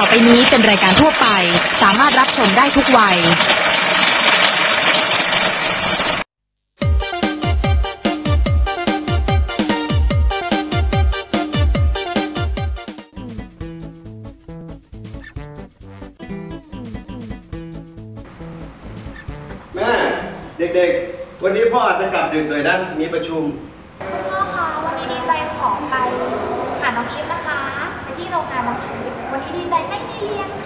ต่อไปนี้เป็นรายการทั่วไป สามารถรับชมได้ทุกวัย แม่ เด็กๆ วันนี้พ่ออาจจะกลับดึกหน่อยนะ มีประชุมคุณพ่อคะวันนี้ดีใจขอไปหาน้องอีฟนะคะ ดีใจไม่มีเรียน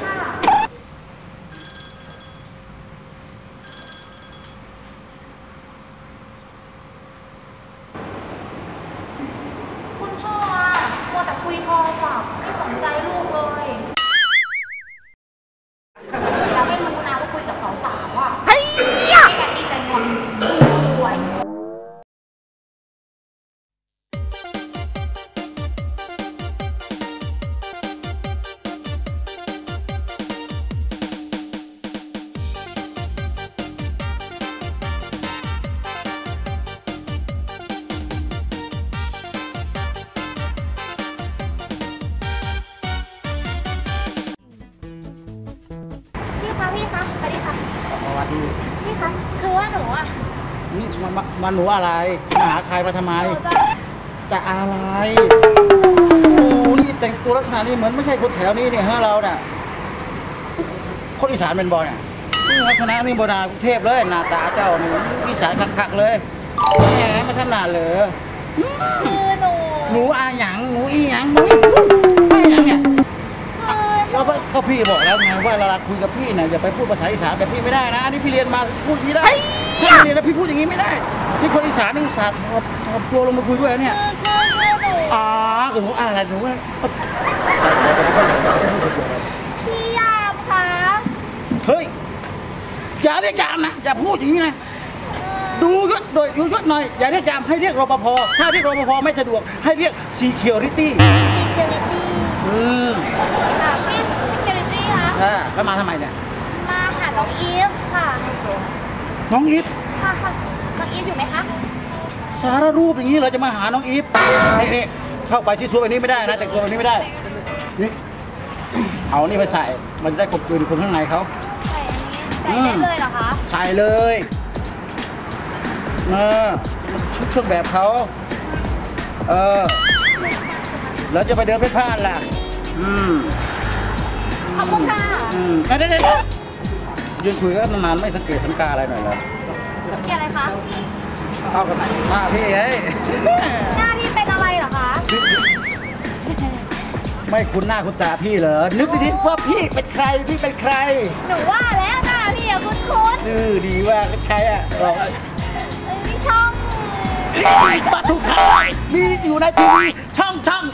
หนูอะไร มาหาใครมาทำไมหนูจะจะอะไรโอ้นี่แต่งตัวลักษณะนี้เหมือนไม่ใช่คนแถวนี้เนี่ยฮะเราเนี่ยคนอีสานเป็นบอลเนี่ยนี่ลักษณะนี่โบราณกรุงเทพเลยหน้าตาเจ้านี่อีสานคักๆเลยแหมมาทำหน้าเหรอคือหนู หนูอาหยังหนูอีหยังหนูไม่หยังเนี่ยคือเราก็พี่บอกแล้วไงว่าเวลาคุยกับพี่เนี่ยอย่าไปพูดภาษาอีสานแบบพี่ไม่ได้นะอันนี้พี่เรียนมาพูดอย่างนี้ได้พี่เรียนแล้วพี่พูดอย่างนี้ไม่ได้ พี่คนอีสานนี่อุตส่าห์ถอดถอดตัวลงมาคุยด้วยเนี่ยคือคือหนูอ๋อหนูอะไรหนูพี่ยามคะเฮ้ยอย่าเรียกจามนะอย่าพูดอย่างนี้นะดูยศโดยดูยศหน่อยอย่าเรียกจามให้เรียกรปภถ้าเรียกรปภไม่สะดวกให้เรียก security ซิเคียวริตี้อืมค่ะพี่ซิเคียวริตี้คะอ่าแล้วมาทำไมเนี่ยมาหาน้องอีฟค่ะน้องอีฟค่ะค่ะ น้องอีฟอยู่ไหมคะ สารรูปอย่างนี้เราจะมาหาน้องอีฟนี่นี่เข้าไปซีซัวแบบนี้ไม่ได้นะแต่งตัวแบบนี้ไม่ได้ นี่ เอานี่ไปใส่ มันจะได้กลบกลืนคนข้างในเขาใส่อันนี้ใส่ได้เลยเหรอคะ ใส่เลยเออชุดเครื่องแบบเขา เออ แล้วจะไปเดินไปพลาดล่ะ อืม ขอบคุณค่ะ อืมเดี๋ยวเดี๋ยวเดี๋ยวยืนคุยกันนานๆไม่สังเกตสังกาอะไรหน่อยเหรอ เกี่ยวอะไรคะ เอากับมาพี่เฮ้ยหน้าที่เป็นอะไรเหรอคะ ไม่คุ้นหน้าคุ้นตาพี่เหรอ นึกดิว่าพี่เป็นใคร พี่เป็นใคร หนูว่าแล้วหน้าพี่อะคุ้นคุ้นเออดีว่าเป็นใครอะบอกๆเอ้ยนี่ช่องปัดทุกทางมีอยู่ในทีวีช่องช่อง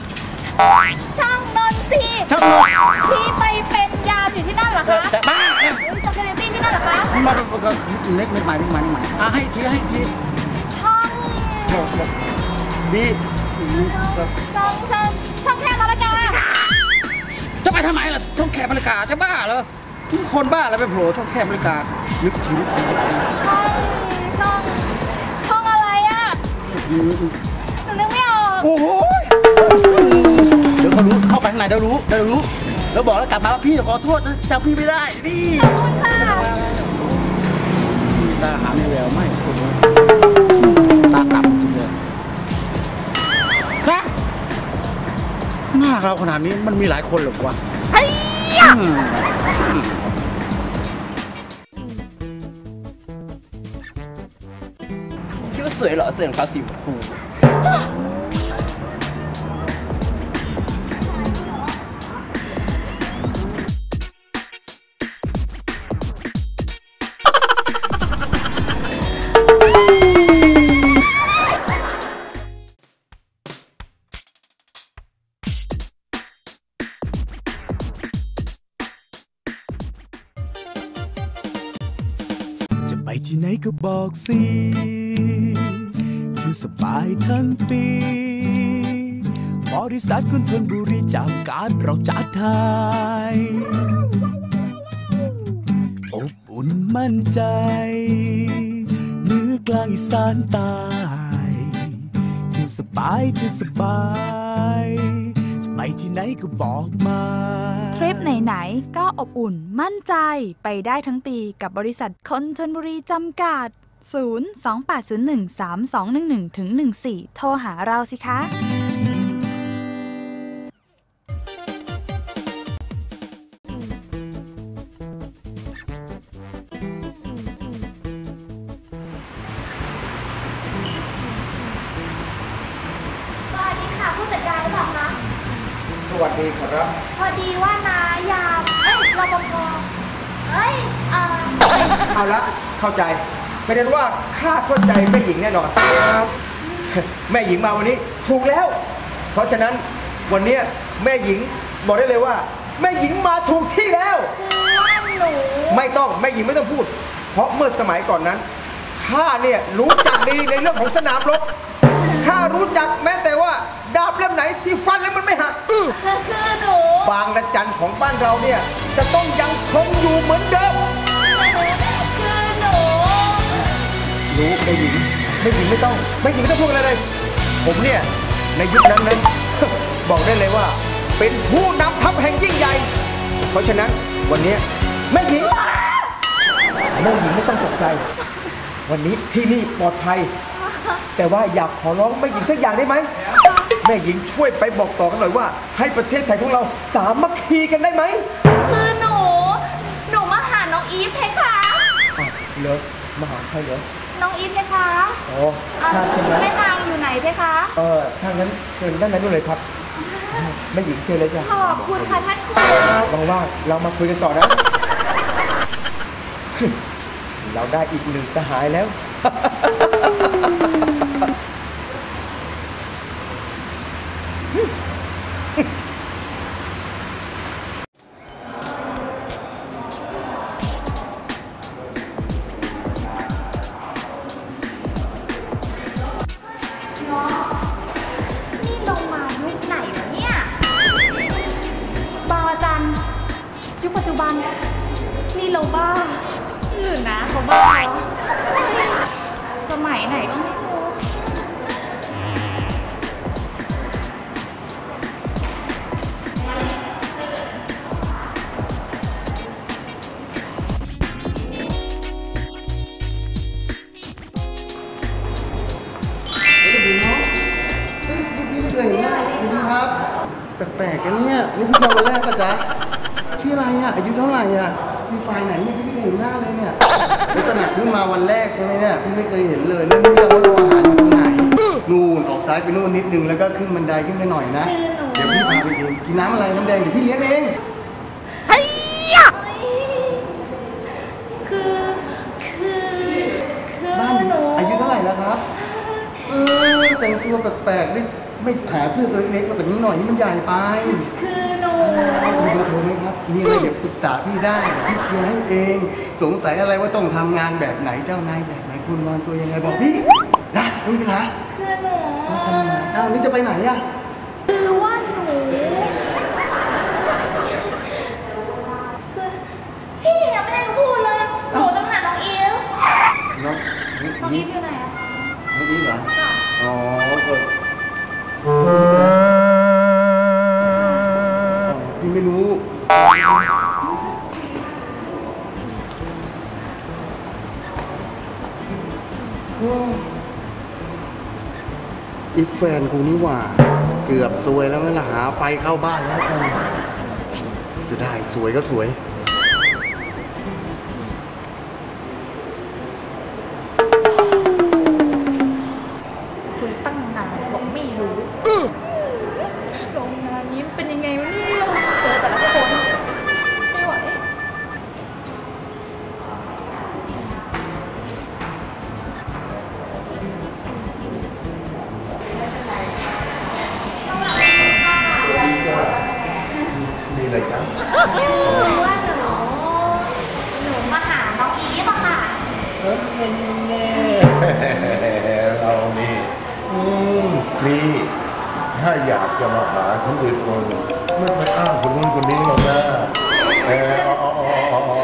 ช่องนนทรีช่องโน้นที่ไปเป็นยามอยู่ที่นั่นเหรอคะจะบ้าอุ้ยซักเซอร์ตี้ ที่นั่นเหรอคะมาดูก็นึกนึกใหม่นึกใหม่นึกใหม่อะให้ทีให้ทีช่องโอ้โหดีช่องช่องช่องแค่มรกาจะไปทำไมล่ะช่องแคบนาฬิกาจะบ้าเหรอคนบ้าแล้วไปโผล่ช่องแคบนาฬิกานึกถึงช่องช่องช่องอะไรอะหนูนึกไม่ออกโอ้โหเดี๋ยวเขารู้เข้าไปข้างในเดี๋ยวรู้เดี๋ยวรู้แล้วบอกแล้วกลับมาว่าพี่ขอโทษนะจำพี่ไม่ได้นี่ขอบคุณค่ะ ตาหาไม่แววไม่คุณตาต่ำจริงเลยนะหน้าเราขนาดนี้มันมีหลายคนหรอวะอืมคิดว่าสวยเหรอเสื้องเขาสีชมพู บอกสิคือสบายทั้งปี บริษัทคุณทนบุรีจากการเราจัดทายอบอุ่นมั่นใจเหนือกลางอีสานใตายเที่สบายเที่สบายไปที่ไหนก็บอกมาทริริปไหน ๆ ก็อบอุ่นมั่นใจไปได้ทั้งปีกับบริษัทคนชนบุรีจำกัด 028013211ถึง14 โทรหาเราสิคะสวัสดีค่ะผู้จัดการหรือเปล่าคะ สวัสดีครับ พอดีว่านายาม เอ้ยรปภเอ้ย เอ่อ เอาละเข้าใจ ประเด็นว่าข้าเข้าใจแม่หญิงแน่นอน แม่หญิงมาวันนี้ถูกแล้ว เพราะฉะนั้นวันเนี้ยแม่หญิงบอกได้เลยว่า แม่หญิงมาถูกที่แล้วคือว่าหนูไม่ต้องแม่หญิงไม่ต้องพูด เพราะเมื่อสมัยก่อนนั้นข้าเนี่ยรู้จักดีในเรื่องของสนามรบข้ารู้จักแม้แต่ว่า ดาบเล่มไหนที่ฟันแล้วมันไม่หักคือคือหนูบางระจันของบ้านเราเนี่ยจะต้องยังคงอยู่เหมือนเดิม รู้แม่หญิงแม่หญิงไม่ต้องแม่หญิงไม่ต้องพูดอะไรเลย ผมเนี่ยในยุคนั้นนั้น บอกได้เลยว่า เป็นผู้นำทัพแห่งยิ่งใหญ่ เพราะฉะนั้นวันนี้แม่หญิงแม่หญิงไม่ต้องตกใจ วันนี้ที่นี่ปลอดภัย แต่ว่าอยากขอร้องแม่หญิงสักอย่างได้ไหมแม่หญิงช่วยไปบอกต่อกันหน่อยว่า ให้ประเทศไทยของเราสามัคคีกันได้ไหมคือหนู หนูมาหาน้องอีฟเพคะอ้าวเหรอมาหาใครเหรอ น้องอีฟเพคะอ๋อเอ่อข้าใช่ไหมแม่นางอยู่ไหนเพคะเออถ้างั้นเชิญด้านนั้นนู่นเลยครับแม่หญิงเชิญเลยจ้ะขอบคุณค่ะท่านครูว่างๆเรามาคุยกันต่อนะ เราได้อีกหนึ่งสหายแล้ว อะไรอะอายุเท่าไหร่อะมีฝ่ายไหนเนี่ยพี่ไม่เคยเห็นหน้าเลยเนี่ยลักษณะเพิ่งมาวันแรกใช่ไหมเนี่ยพี่ไม่เคยเห็นเลยเรื่องเรื่องว่าโรงอาหารอยู่ตรงไหนนู่นออกซ้ายไปนู่นนิดนึงแล้วก็ขึ้นบันไดขึ้นไปหน่อยนะเดี๋ยวพี่พาไปเองกินน้ำอะไรน้ำแดงเดี๋ยวพี่เลี้ยงเองคือคือคือบ้านหนูอายุเท่าไหร่แล้วครับเออแต่งตัวแปลกๆดิไม่หาเสื้อตัวเล็กๆมาแบบนี้หน่อยนี่มันใหญ่ไป คือ หนูมีเบอร์โทรไหมครับมีอะไรเดี๋ยวปรึกษาพี่ได้เดี๋ยวพี่เคลียร์ให้เอง สงสัยอะไรว่าต้องทำงานแบบไหนเจ้านายแบบไหนคุณวางตัวยังไงบอกพี่นะไม่เป็นไรคือหนูมาทำงานอ้าวนี่จะไปไหนอะคือว่าหนูคือพี่ยังไม่ได้พูดเลยหนูจะมาหาน้องอีฟน้องน้องอีฟอยู่ไหนอะ น้องอีฟเหรออ๋อเอ อีฟแฟนกูนี่หว่า เกือบสวยแล้วไม่ละหาไฟเข้าบ้านแล้วกันเสียดายสวยก็สวย จะมาหาคนอื่นคนไม่ไปอ้างคนนู้นคนนี้หรอกนะเอออ๋ออ๋ออ๋ออ๋อ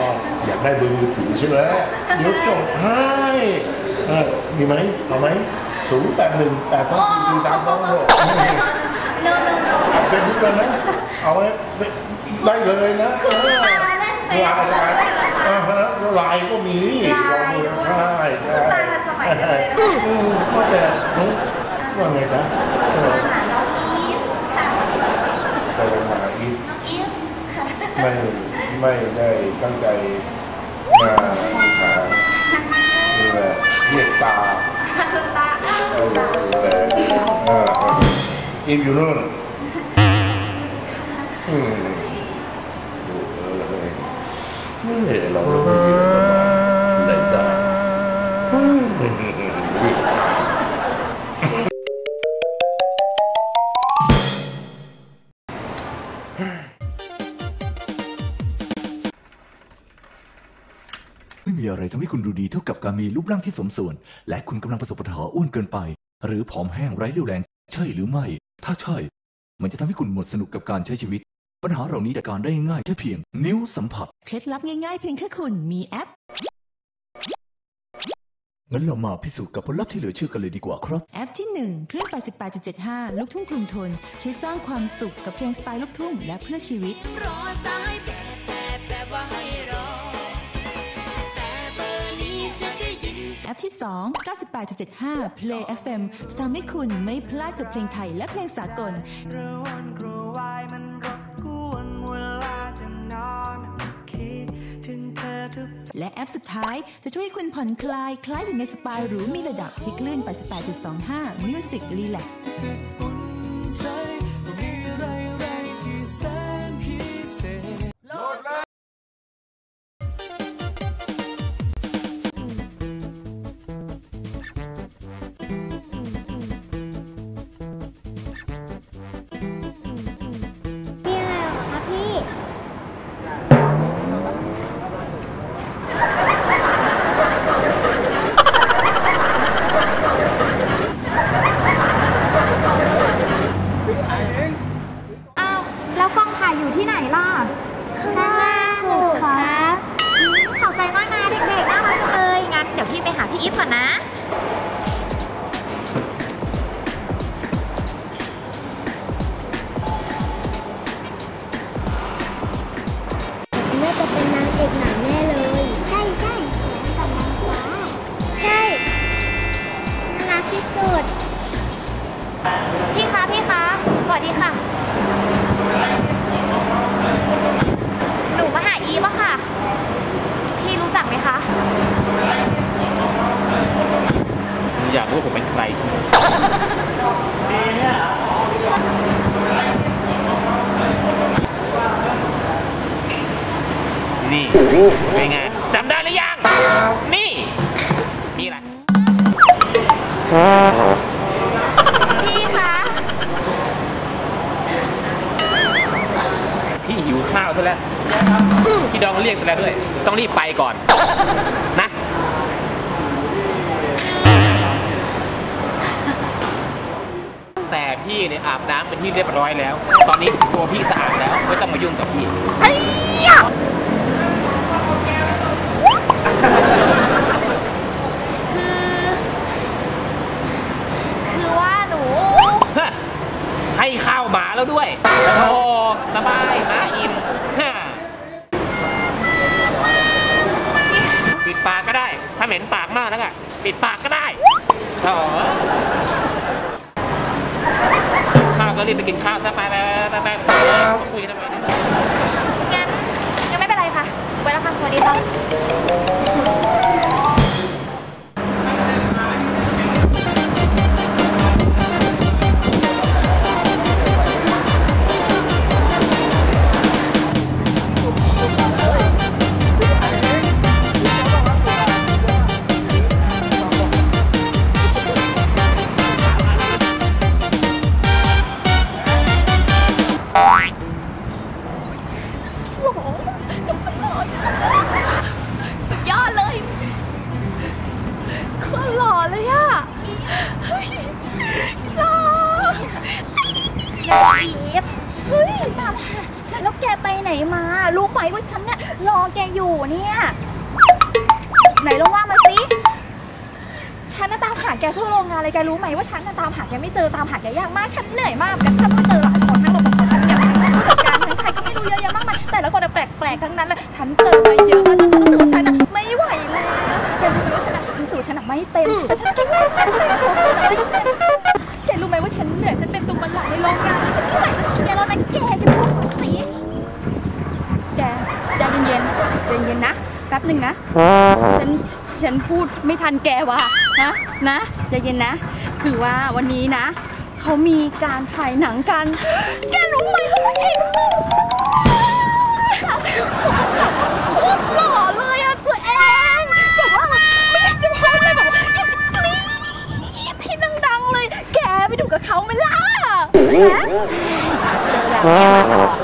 อยากได้เบอร์มือถือใช่ไหมเดี๋ยวจดให้เออมีไหมเอาไหมศูนย์แปดหนึ่งแปดสองสี่สามสองหกโนโนโนโอเคฟซบุ๊กได้ไหมเอาไว้ได้เลยนะเออตาเล่นเฟซไลน์ไลน์อ่าฮะไลน์ก็มีไลน์ด้วยใช่ใช่ ตาทันสมัยจังเลยนะคะอืมว่าแต่น้องว่าไงนะเออหาน้องอีฟค่ะ ไปมาอีก น้องอีฟค่ะ ไม่ไม่ได้ตั้งใจมาหาเออเรียกตาตาอ้าวเออเออเอออีฟอยู่นู่นอืมดูเออเออเฮ้ยเรา กับการมีรูปร่างที่สมส่วน และคุณกำลังประสบปัญหาอ้วนเกินไป หรือผอมแห้งไร้เรี่ยวแรง ใช่หรือไม่ ถ้าใช่ มันจะทำให้คุณหมดสนุกกับการใช้ชีวิต ปัญหาเหล่านี้จัดการได้ง่ายแค่เพียง นิ้วสัมผัส เคล็ดลับง่ายๆ เพียงแค่คุณมีแอป งั้นเรามาพิสูจน์กับผลลัพธ์ที่เหลือเชื่อกันเลยดีกว่าครับ แอปที่ 1 เครื่อง 88.75 ลูกทุ่งกรุงทน ช่วยสร้างความสุขกับเพลงสไตล์ลูกทุ่งและเพื่อชีวิต รอสายแต่แต่ แอปที่ 2 98.75 Play FM จะทำให้คุณไม่พลาดกับเพลงไทยและเพลงสากลกระวนกระวายมันรบกวนเวลาจะนอนคิดถึงเธอทุกและแอปสุดท้ายจะช่วยให้คุณผ่อนคลาย คล้ายอยู่ในสปาหรูมีระดับที่คลื่น88.25 Music Relax เป็นนางเอกหนัง พี่หิวข้าวซะแล้วพี่ดองเรียกซะแล้วด้วย ต้องรีบไปก่อนนะแต่พี่เนี่ยอาบน้ำเป็นที่เรียบร้อยแล้ว ตอนนี้ตัวพี่สะอาดแล้วไม่ต้องมายุ่งกับพี่คือ คือว่าหนูฮะให้ข้าว หมาแล้วด้วยโอ้สบายหมาอิ่มปิดปากก็ได้ ถ้าเหม็นปากมากแล้วก็ปิดปากก็ได้โถ่ข้าวก็รีบไปกินข้าวซะไปไปไปไปไปคุยทำไมเนี่ยงั้นยังไม่เป็นไรค่ะไว้แล้วค่ะสวัสดีค่ะ ไหนลงว่ามาสิฉันน่ะตามหาแกทั่วโรงงานเลยแกรู้ไหมว่าฉันน่ะตามหาแกไม่เจอตามหาแกยากมากฉันเหนื่อยมากแล้วฉันก็เจอหลายคนทั้งระบบทั้งอย่างทั้งผู้จัดการทั้งใครก็ไม่รู้เยอะแยะมากมายแต่ละคนแปลกๆทั้งนั้นแหละฉันเจอมาเยอะมากจนฉันรู้สึกว่าฉันน่ะไม่ไหวแล้วแกรู้ไหมว่าฉันน่ะรู้สึกฉันน่ะไม่เต็มแต่ฉันกินไม่เต็เลยแกรู้ไหมว่าฉันเหนื่อยฉันเป็นตุ่มบันหลังในโรงงานฉันไม่ไหวจะเคลียร์แล้วนะแกจะพูดสิแกใจเย็นๆใจเย็นนะ บบหนึ่งนะ ฉัน ฉันพูดไม่ทันแกว่ะนะ นะใจเย็นนะ คือว่าวันนี้นะ เขามีการถ่ายหนังกัน แกรู้ไหมเขาเป็นเอกโคตรหล่อเลยอะตัวเองแบบว่าไม่อยากจะพูดเลยแบบว่าอยากจะกรี๊ดให้ดังๆเลย แกไปดูกับเขาไหมล่ะฮะเจอแบบนี้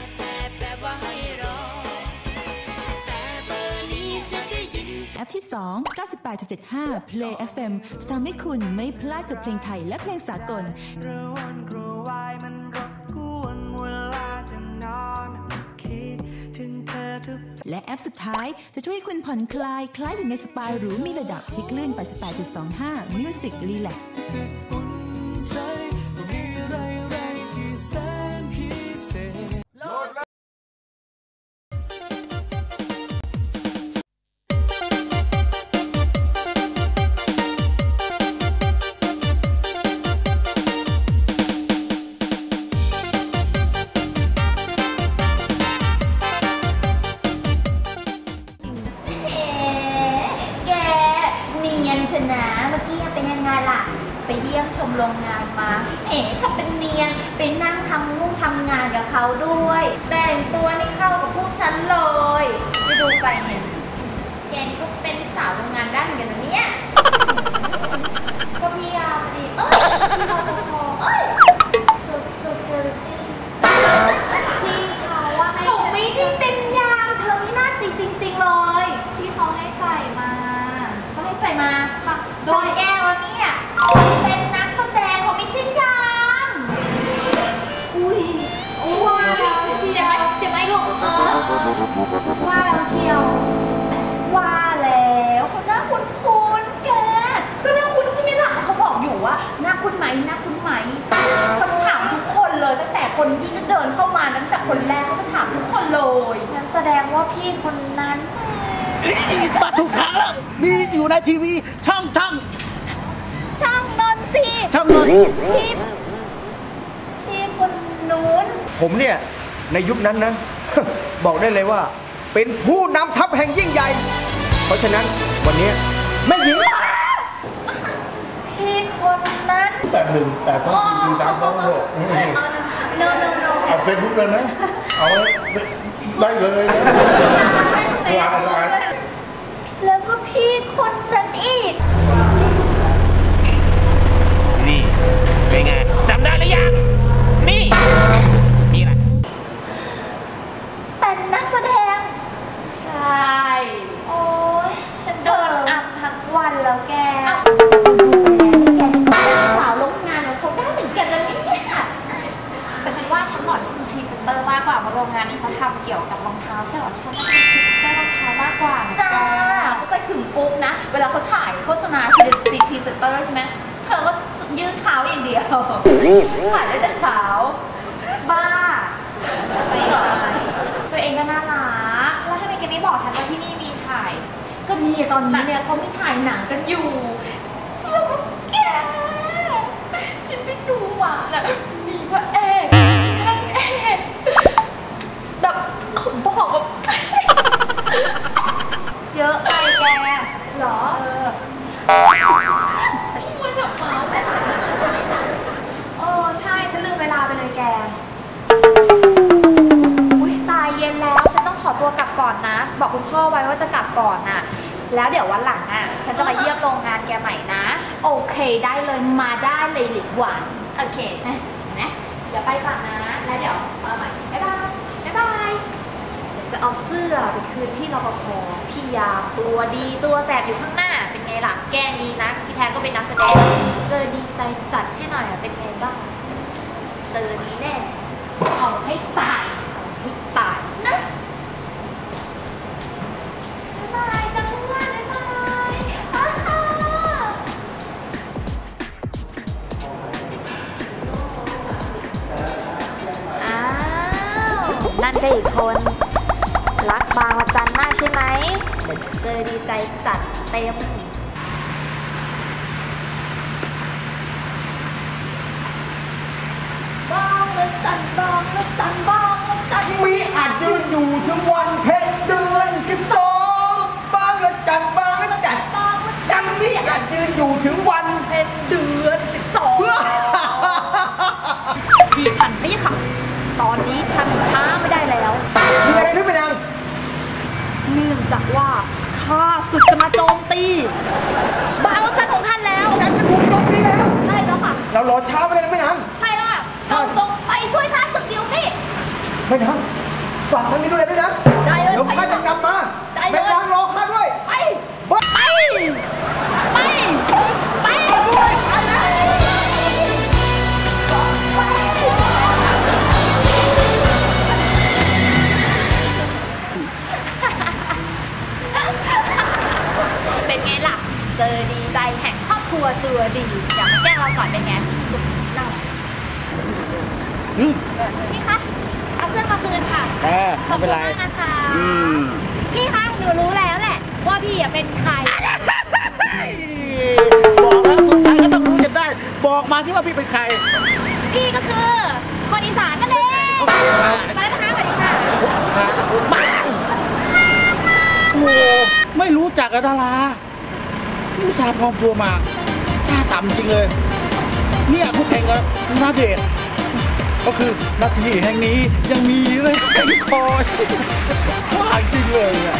แที่ 2 98.75 Play FM จะทำให้คุณไม่พลาดกับเพลงไทยและเพลงสากลกระวนกระวายมันรบกวนเวลาจะนอนคิดถึงเธอทุกและแอปสุดท้ายจะช่วยให้คุณผ่อนคลาย คล้ายอยู่ในสปาหรูมีระดับที่คลื่น88.25 Music Relax นียนะ เมื่อกี้เป็นยังไงล่ะ ไปเยี่ยมชมโรงงานมาเอ๋ถ้าเป็นเนียนไปนั่งทำนู่นทำงานกับเขาด้วย แต่งตัวนี่เข้ากับพวกฉันเลยไปดูไปเนี่ยแกนก็เป็นสาวโรงงานได้เหมือนกันนะเนี่ย ก็พี่ยาวดี เออ ว่าแล้วเชียว ว่าแล้วเขาหน้าคุ้นคุ้นๆแก ก็หน้าคุ้นใช่ไหมล่ะเขาบอกอยู่ว่าหน้าคุ้นไหมหน้าคุ้นไหมเขาถามทุกคนเลยตั้งแต่คนที่จะเดินเข้ามาตั้งแต่คนแรกเขาจะถามทุกคนเลยงั้นแสดงว่าพี่คนนั้นมาถูกทางแล้วมีอยู่ในทีวีช่องช่องช่างนนท์สิช่างนนท์พี่พี่คนนู้น ผมเนี่ย ในยุคนั้นนะ บอกได้เลยว่า เป็นผู้นำทัพแห่งยิ่งใหญ่ เพราะฉะนั้นวันนี้แม่หญิงพี่คนนั้นแปดหนึ่งแปดสองสี่สี่สามสองหกโนโนโนเอาเฟซบุ๊กเลยนะเอาไว้ได้เลยนะไลน์ไลน์แล้วก็พี่คนนั้นอีก ท้ ศึกจะมาโจมตีบางระจันของท่านแล้วจันทร์จะถูกโจมตีแล้ว ใช่แล้วค่ะ เรารอช้าไม่ได้ไม่นางใช่แล้วค่ะเราจงไปช่วยข้าศึกเดี๋ยวนี้ไม่นางฝากทางนี้ด้วยด้วยนะได้เลยเดี๋ยวข้าจะกลับมาได้เลย ไม่นางรอข้าด้วย ไป ไปไป จอดีใจแห่งครอบครัวตัวดีอย่ามาแกล้งเราก่อนเป็นไงจุกเล่าพี่คะเอาเสื้อมาคืนค่ะเออขอบไม่คุเป็นไรณมากนะคะอืมพี่คะหนูรู้แล้วแหละ ว่าพี่อะเป็นใครบอกแล้วสุดท้ายก็ต้องรู้จะได้ บอกมาสิว่าพี่เป็นใคร พี่ก็คือ คนอีสานนั่นเองไปแล้วนะคะสวัสดีค่ะมาโอ้โหไม่รู้จักอะดารานี่ อุตส่าห์ปลอมตัวมาค่าต่ำจริงเลย เนี่ยคู่แข่งกับนาเดชก็คือนาทีแห่งนี้ยังมีเลยแข่งคอยว่าจริงเลยอะ